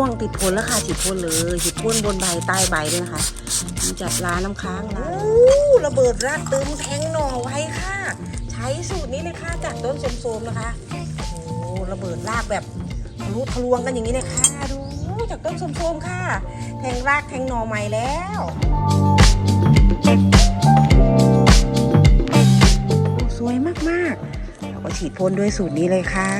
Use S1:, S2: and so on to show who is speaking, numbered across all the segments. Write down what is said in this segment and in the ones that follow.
S1: ม่วงติดผลแล้วค่ะฉีดพ่นเลยฉีดพ่นบนใบใต้ใบด้วยนะคะมันจะล้าน้ำค้างล้าระเบิดราดตึมแทงหน่อไว้ค่ะ ใช้สูตรนี้เลยค่ะจากต้นโสมๆนะคะโอ้ระเบิดรากแบบทะลุทะลวงกันอย่างนี้เลยค่ะดูจากต้นโสมๆค่ะ แทงรากแทงหน่อใหม่แล้วสวยมากๆเราก็ฉีดพ่นด้วยสูตรนี้เลยค่ะ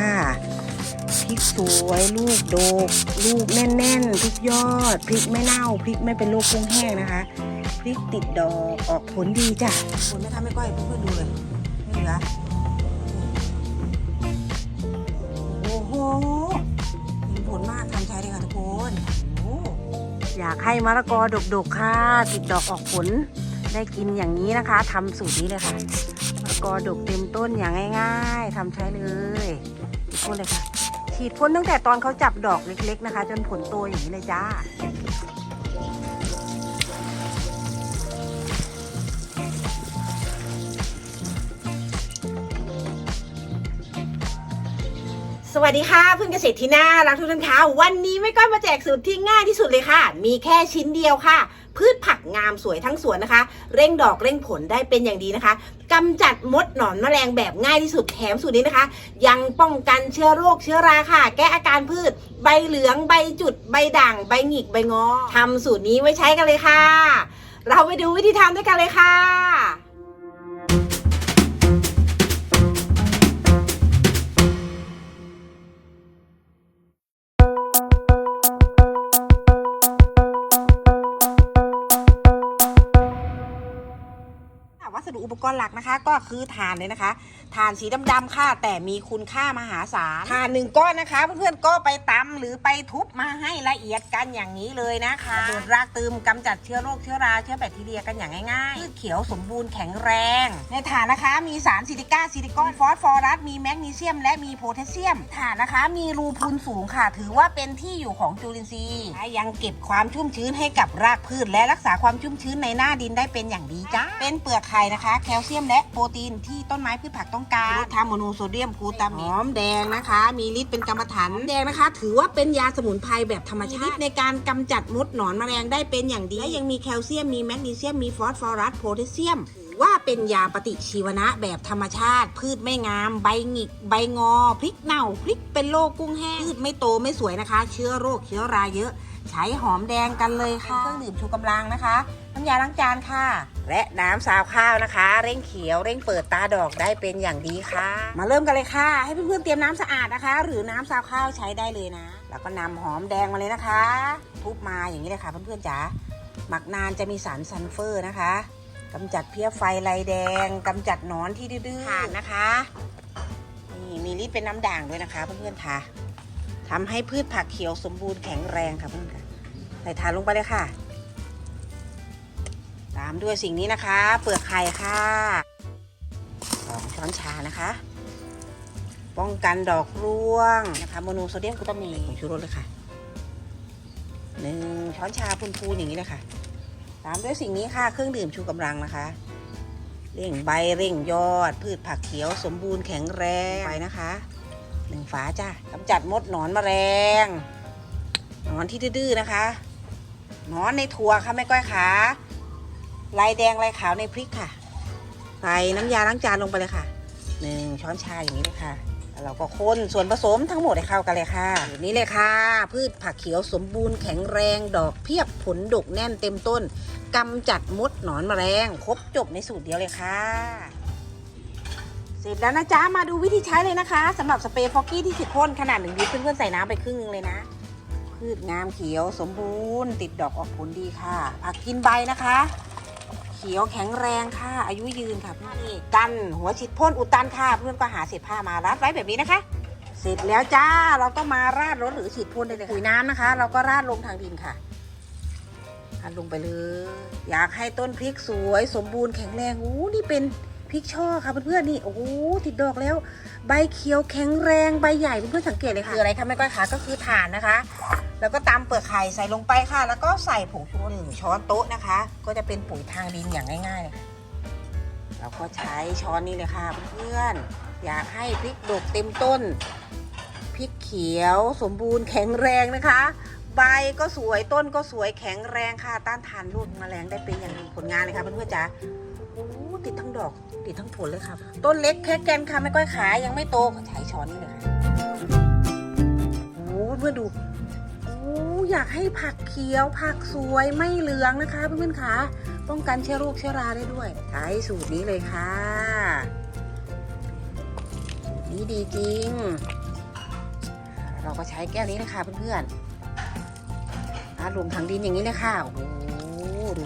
S1: ริกสวยลูกโดก ลูกแน่นๆพริกยอดพริกไม่เน่าพริกไม่เป็นโรคกุ้งแห้งนะคะพริกติดดอกออกผลดีจ้ะผลไม่ทำไม่ก้อยเพื่อนๆดูเลยไม่เหลือโอ้โหเห็นผลมากทำใช้เลยค่ะทุกคนโอ้อยากให้มะละกอดกๆค่ะ ติดดอกออกผลได้กินอย่างนี้นะคะทำสูตรนี้เลยค่ะมะละกอดกเต็มต้นอย่างง่าย ๆทำใช้เลยฉีดพ่นเลยค่ะ ฉีดพ่นตั้งแต่ตอนเขาจับดอกเล็ก ๆ นะคะ จนผลโตอย่างนี้เลยจ้า
S2: สวัสดีค่ะเพื่อนเกษตรที่น่ารักทุกท่านคะวันนี้ไม่ก้อยมาแจกสูตรที่ง่ายที่สุดเลยค่ะ มีแค่ชิ้นเดียวค่ะ พืชผักงามสวยทั้งสวนนะคะ เร่งดอกเร่งผลได้เป็นอย่างดีนะคะกำจัดมดหนอนแมลงแบบง่ายที่สุดแถมสูตรนี้นะคะ ยังป้องกันเชื้อโรคเชื้อราค่ะ แก้อาการพืช ใบเหลืองใบจุด ใบด่าง ใบหงิกใบงอทำสูตรนี้ไว้ใช้กันเลยค่ะ เราไปดูวิธีทำด้วยกันเลยค่ะ
S1: ดุอุปกรณ์หลักนะคะ ก็คือถ่านเลยนะคะ ถ่านสีดำๆค่ะ แต่มีคุณค่ามหาศาลถ่านหนึ่งก้อนนะคะ เพื่อนๆก็ไปตำหรือไปทุบมาให้ละเอียดกันอย่างนี้เลยนะคะโดดรากตืมกำจัดเชื้อโรคเชื้อราเชื้อแบคทีเรียกันอย่างง่ายๆพืชเขียวสมบูรณ์แข็งแรง ในถ่านนะคะมีสารซิลิก้าซิลิคอนฟอสฟอรัสมีแมกนีเซียม และมีโพแทสเซียมถ่านนะคะมีรูพุนสูงค่ะ ถือว่าเป็นที่อยู่ของจุลินทรีย์ยังเก็บความชุ่มชื้นให้กับรากพืช และรักษาความชุ่มชื้นในหน้าดินได้เป็นอย่างดีจ้าเป็นเปลือกไข่นะคะ แคลเซียมและโปรตีนที่ต้นไม้พืชผักต้องการลดทางโมโนโซเดียมกลูตามินหอมแดงนะคะ มีฤทธิ์เป็นกรรมฐานหอมแดงนะคะ ถือว่าเป็นยาสมุนไพรแบบธรรมชาติในการกำจัดมดหนอนแมลงได้เป็นอย่างดีและยังมีแคลเซียมมีแมกนีเซียมมีฟอสฟอรัสโพแทสเซียมถือว่าเป็นยาปฏิชีวนะแบบธรรมชาติ พืชไม่งาม ใบหงิก ใบงอ พริกเน่า พริกเป็นโรคกุ้งแห้ง พืชไม่โตไม่สวยนะคะ เชื้อโรคเชื้อราเยอะ ใช้หอมแดงกันเลยค่ะเครื่องดื่มชูกำลังนะคะ น้ำยาล้างจานค่ะ และน้ำซาวข้าวนะคะ เร่งเขียวเร่งเปิดตาดอกได้เป็นอย่างดีค่ะ มาเริ่มกันเลยค่ะ ให้เพื่อนๆเตรียมน้ำสะอาดนะคะ หรือน้ำซาวข้าวใช้ได้เลยนะ แล้วก็นำหอมแดงมาเลยนะคะทุบมาอย่างนี้เลยค่ะเพื่อนๆจ๋าหมักนานจะมีสารซัลเฟอร์นะคะกำจัดเพี้ยไฟลายแดงกำจัดหนอนที่ดื้อๆผ่านนะคะนี่มีฤทธิ์เป็นน้ำด่างด้วยนะคะเพื่อนๆค่ะทำให้พืชผักเขียวสมบูรณ์แข็งแรงค่ะเพื่อนๆค่ะ ใส่ทานลงไปเลยค่ะ ตามด้วยสิ่งนี้นะคะ เปลือกไข่ค่ะสองช้อนชานะคะ ป้องกันดอกร่วงนะคะโมโนโซเดียมกลูตามีนผงชูรสเลยค่ะหนึ่งช้อนชาพูนๆอย่างนี้เลยค่ะ ตามด้วยสิ่งนี้ค่ะเครื่องดื่มชูกำลังนะคะเร่งใบเร่งยอด พืชผักเขียวสมบูรณ์แข็งแรงไปนะคะหนึ่งฝาจ้ะกำจัดมดหนอนแมลงหนอนที่ดื้อนะคะ หนอนในถั่วค่ะแม่ก้อยขาลายแดงลายขาวในพริกค่ะ ใส่น้ำยาล้างจานลงไปเลยค่ะหนึ่งช้อนชาอย่างนี้เลยค่ะแล้วเราก็คนส่วนผสมทั้งหมดให้เข้ากันเลยค่ะนี้เลยค่ะ พืชผักเขียวสมบูรณ์แข็งแรงดอกเพียบผลดกแน่นเต็มต้นกำจัดมดหนอนแมลงครบจบในสูตรเดียวเลยค่ะ เสร็จแล้วนะจ๊ะมาดูวิธีใช้เลยนะคะสำหรับสเปรย์ฟอกกี้ที่สิบพ่นขนาดหนึ่งลิตรเพื่อนๆใส่น้ำไปครึ่งนึงเลยนะ พืชงามเขียวสมบูรณ์ ติดดอกออกผลดีค่ะผักกินใบนะคะ เขียวแข็งแรงค่ะ อายุยืนค่ะนี่กันหัวฉีดพ่นอุดตันค่ะ เพื่อนก็หาเศษผ้ามารัดไว้แบบนี้นะคะ เสร็จแล้วจ้าเราก็มาราดรถหรือฉีดพ่นได้เลยปุ๋ยน้ำนะคะ เราก็ราดลงทางดินค่ะอันลงไปเลย อยากให้ต้นพริกสวยสมบูรณ์แข็งแรงอู้นี่เป็นพริกช่อค่ะเพื่อนๆนี่โอ้โหติดดอกแล้ว ใบเขียวแข็งแรงใบใหญ่เพื่อนๆสังเกตเลยค่ะคืออะไรคะแม่ก้อยขาก็คือถ่านนะคะ แล้วก็ตามเปลือกไข่ใส่ลงไปค่ะ แล้วก็ใส่ผงชูรสหนึ่งช้อนโต๊ะนะคะ ก็จะเป็นปุ๋ยทางดินอย่างง่ายๆเลยค่ะเราก็ใช้ช้อนนี้เลยค่ะเพื่อนๆอยากให้พริกดกเต็มต้นพริกเขียวสมบูรณ์แข็งแรงนะคะ ใบก็สวยต้นก็สวยแข็งแรงค่ะ ต้านทานโรคแมลงได้เป็นอย่างดีผลงานเลยค่ะเพื่อนๆจ๋าโอ้ติดทั้งดอก ติดทั้งผลเลยค่ะ ต้นเล็กแค่แกนค่ะไม่ก้อยขายังไม่โตก็ใช้ช้อนนี่เลยค่ะโอ้เพื่อนดู อยากให้ผักเขียวผักสวยไม่เหลืองนะคะเพื่อนๆค่ะป้องกันเชื้อโรคเชื้อราได้ด้วยใช้สูตรนี้เลยค่ะสูตรนี้ดีจริง เราก็ใช้แก้วนี้นะคะเพื่อนๆอะรวมทั้งดินอย่างนี้เลยค่ะโอ้โหดู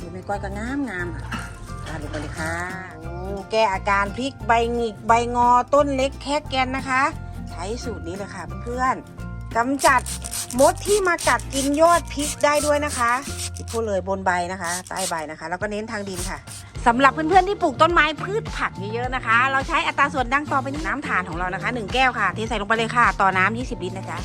S1: ดูไม่ก้อยก็งามงามอะอะลงไปเลยค่ะแก้อาการพริกใบหงิกใบงอต้นเล็กแค่แกนนะคะ ใช้สูตรนี้เลยค่ะเพื่อนๆกำจัด มดที่มากัดกินยอดพริกได้ด้วยนะคะพูดเลยบนใบนะคะ ใต้ใบนะคะ แล้วก็เน้นทางดินค่ะสำหรับเพื่อนๆที่ปลูกต้นไม้พืชผักเยอะๆนะคะ เราใช้อัตราส่วนดังต่อไปนี้น้ำถ่านของเรานะคะ 1 แก้วค่ะเทใส่ลงไปเลยค่ะ ต่อน้ำ20 ลิตรนะจ๊ะ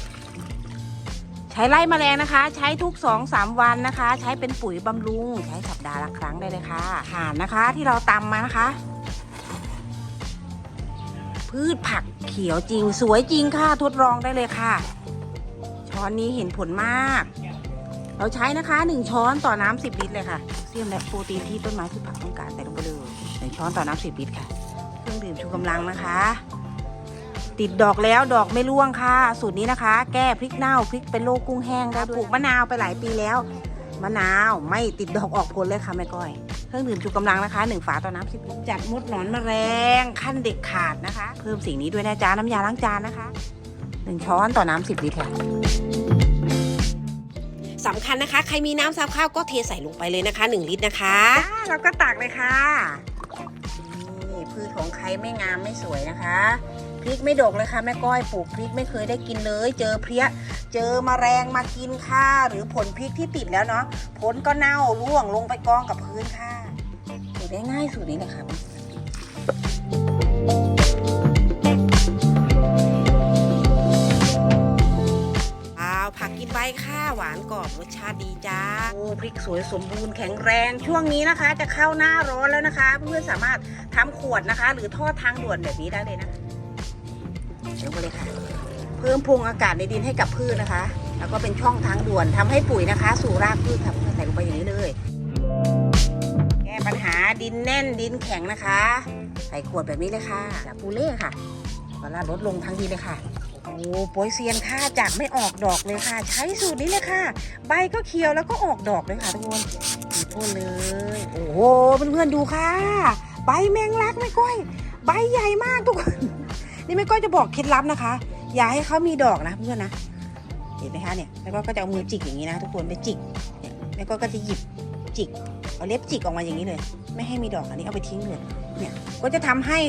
S1: ใช้ไล่แมลงนะคะ ใช้ทุก 2-3 วันนะคะ ใช้เป็นปุ๋ยบำรุง ใช้สัปดาห์ละครั้งได้เลยค่ะถ่านนะคะที่เราตำมานะคะ พืชผักเขียวจริง สวยจริงค่ะทดลองได้เลยค่ะ ช้อนนี้เห็นผลมาก เราใช้นะคะ1ช้อนต่อน้ำ10ลิตรเลยค่ะเซียมและโปรตีนที่ต้นไม้พืชผักต้องการใส่ลงไปเลยหนึ่งช้อนต่อน้ำ10ลิตรค่ะ เครื่องดื่มชูกำลังนะคะ ติดดอกแล้วดอกไม่ร่วงค่ะ สูตรนี้นะคะ แก้พริกเน่าพริกเป็นโรคกุ้งแห้งได้ด้ปลูกมะนาวไปหลายปีแล้วมะนาวไม่ติดดอกออกผลเลยค่ะแม่ก้อย เครื่องดื่มชูกำลังนะคะหนึ่งฝาต่อน้ำสิบลิตรจัดมดหนอนแมลงขั้นเด็กขาดนะคะ เพิ่มสิ่งนี้ด้วยนะจ๊ะน้ำยาล้างจานนะคะ หนึ่งช้อนต่อน้ำสิบลิตรค่ะ
S2: สำคัญนะคะ ใครมีน้ำซับข้าวก็เทใส่ลงไปเลยนะคะ 1 ลิตรนะคะ
S1: จ้าเราก็ตักเลยค่ะนี่พืชของใครไม่งามไม่สวยนะคะพริกไม่ดกเลยค่ะแม่ก้อยปลูกพริกไม่เคยได้กินเลย เจอเพลี้ยเจอมแมลงมากินค่ะ หรือผลพริกที่ติดแล้วเนาะผลก็เน่าร่วงลงไปกองกับพื้นค่ะปลูกได้ง่ายสูตรนี้เลยค่ะา
S2: วผักกินใบค่ะหวานกรอบรสชาติดีจ้า
S1: โอ้พริกสวยสมบูรณ์แข็งแรง ช่วงนี้นะคะ จะเข้าหน้าร้อนแล้วนะคะ เพื่อนสามารถทำขวดนะคะ หรือทอดทางด่วนแบบนี้ได้เลยนะเดี๋ยวไปเลยค่ะ เพิ่มพวงอากาศในดินให้กับพืชนะคะ แล้วก็เป็นช่องทางด่วนทำให้ปุ๋ยนะคะ สู่รากพืชค่ะเพื่อนใส่ลงไปอย่างนี้เลยแก้ปัญหาดินแน่นดินแข็งนะคะ ใส่ขวดแบบนี้เลยค่ะจากปูเล่ค่ะก็ลาดลดลงทั้งดีเลยค่ะ อ้โปรยเซียนค่ะจากไม่ออกดอกเลยค่ะ ใช้สูตรนี้เลยค่ะ ใบก็เขียวแล้วก็ออกดอกเลยค่ะทุกคนมีพ่นเลย โอ้โหเพื่อนๆดูค่ะ ใบแมงลักไม่ก้อย ใบใหญ่มากทุกคน นี่ไม่ก้อยจะบอกเคล็ดลับนะคะ อย่าให้เขามีดอกนะเพื่อนนะเห็นไหมคะเนี่ยแม่ก้อยก็จะเอามือจิกอย่างนี้นะ ทุกคนไปจิกเนี่ยแม่ก้อยก็จะหยิบจิกเอาเล็บจิกออกมาอย่างนี้เลย ไม่ให้มีดอกอันนี้เอาไปทิ้งเลยเนี่ยก็จะทำให้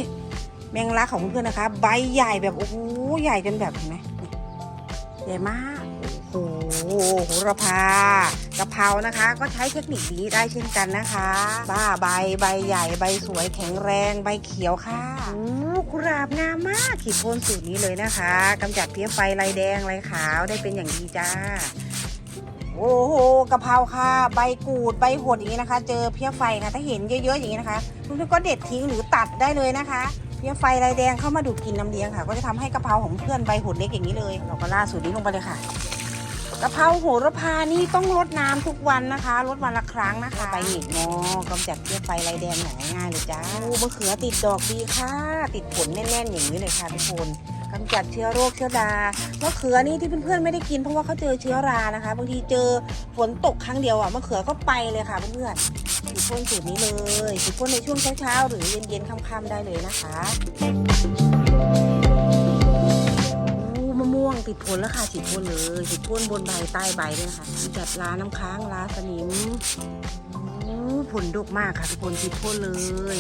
S1: แมงลักของเพื่อนนะคะ ใบใหญ่แบบโอ้โหใหญ่จนแบบเห็นไหมเนี่ยใหญ่มากโอ้โหโหระพากะเพรานะคะ ก็ใช้เทคนิคนี้ได้เช่นกันนะคะ บ้าใบใบใหญ่ใบสวยแข็งแรงใบเขียวค่ะโอ้กุหลาบงามมากขีดพ่นสูตรนี้เลยนะคะกำจัดเพี้ยไฟลายแดงลายขาวได้เป็นอย่างดีจ้าโอ้โหกะเพราค่ะ ใบกูดใบหดอย่างนี้นะคะ เจอเพี้ยไฟค่ะ ถ้าเห็นเยอะๆอย่างนี้นะคะทุกท่านก็เด็ดทิ้งหรือตัดได้เลยนะคะ เพี้ยไฟลายแดงเข้ามาดูดกินน้ำเลี้ยงค่ะ ก็จะทำให้กะเพราของเพื่อนใบหดเล็กอย่างนี้เลย เราก็ล่าสูตรนี้ลงไปเลยค่ะกะเพราโหระพานี่ต้องรดน้ำทุกวันนะคะรดวันละครั้งนะคะใบหงิกงอกำจัดเพี้ยไฟลายแดงหน่อยง่ายๆเลยจ้าโอ้มะเขือติดดอกดีค่ะ ติดผลแน่นๆ อย่างนี้เลยค่ะทุกคนกำจัดเชื้อโรคเชื้อรามะเขือนี่ที่เพื่อนๆไม่ได้กินเพราะว่าเขาเจอเชื้อรานะคะ บางทีเจอฝนตกครั้งเดียวอะมะเขือก็ไปเลยค่ะเพื่อนๆ ฉีดพ่นสูตรนี้เลยฉีดพ่นในช่วงเช้าๆหรือเย็นๆค่ำๆได้เลยนะคะโอ้มะม่วงติดผลแล้วค่ะฉีดพ่นเลยฉีดพ่นบนใบใต้ใบด้วยนะคะกำจัดราน้ำค้างราสนิมโอ้ผลดกมากค่ะทุกคนฉีดพ่นเลย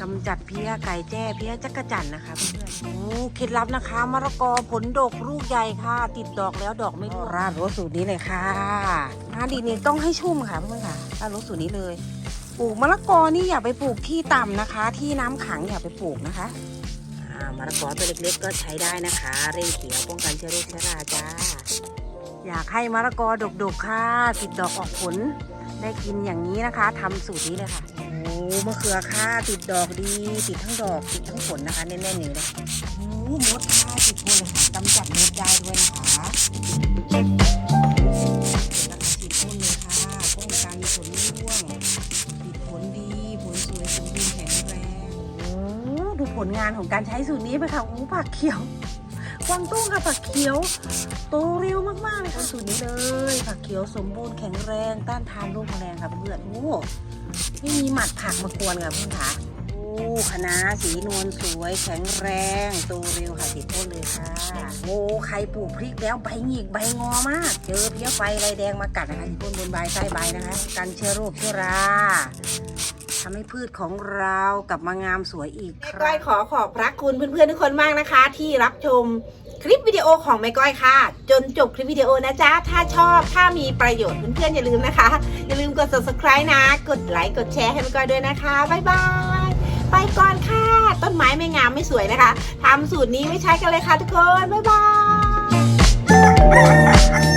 S1: กำจัดเพี้ยไก่แจ้เพี้ยจักระจั่นนะคะเพื่อนๆโอ้เคล็ดลับนะคะมะละกอผลดกลูกใหญ่ค่ะ ติดดอกแล้วดอกไม่ร่วงราดรสสูตรนี้เลยค่ะหน้าดินนี่ต้องให้ชุ่มค่ะเพื่อนๆค่ะราดรสสูตรนี้เลย ปลูกมะละกอนี่อย่าไปปลูกที่ต่ำนะคะ ที่น้ำขังอย่าไปปลูกนะคะอ่ามะละกอตัวเล็กๆก็ใช้ได้นะคะ เร่งเขียวป้องกันเชื้อโรคเชื้อราจ้า อยากให้มะละกอดกๆค่ะติดดอกออกผลได้กินอย่างนี้นะคะทำสูตรนี้เลยค่ะโอ้มะเขือค่ะติดดอกดี ติดทั้งดอกติดทั้งผลนะคะแน่นๆอย่างนี้เลยโอ้มดค่ะติดผลเลยค่ะกำจัดมดได้ด้วยนะคะ ลงานของการใช้สูตรนี้ไปค่ะอู้ผักเขียวกวางตุ้งค่ะผักเขียวโตเร็วมากๆเลยค่ะสูตรนี้เลยผักเขียวสมบูรณ์แข็งแรงต้านทานโรคแมลงค่ะเพื่อนโอ้ไม่มีหมัดผักมากวนค่ะเพื่อนค่ะโอ้คะน้าสีนวลสวยแข็งแรงโตเร็วค่ะติดต้นเลยค่ะโอ้ใครปลูกพริกแล้วใบหงิกใบงอมาก เจอเพี้ยไฟลายแดงมากัดนะคะที่ต้นบนใบใต้ใบนะคะ กันเชื้อโรคเชื้อรา ทำให้พืชของเรากลับมางามสวยอีกค
S2: แม่ก้
S1: รั้
S2: อย
S1: ง
S2: ขอขอบพระคุณเพื่อนๆทุกคนมากนะคะ ที่รับชมคลิปวิดีโอของแม่ก้อยค่ะ จนจบคลิปวิดีโอนะจ๊ะ ถ้าชอบถ้ามีประโยชน์เพื่อนๆอย่าลืมนะคะ อย่าลืมกด subscribe นะ กดไลค์กดแชร์ให้แม่ก้อยด้วยนะคะบ๊ายบายไปก่อนค่ะ ต้นไม้ไม่งามไม่สวยนะคะทำสูตรนี้ไม่ใช้กันเลยค่ะทุกคนบ๊ายบาย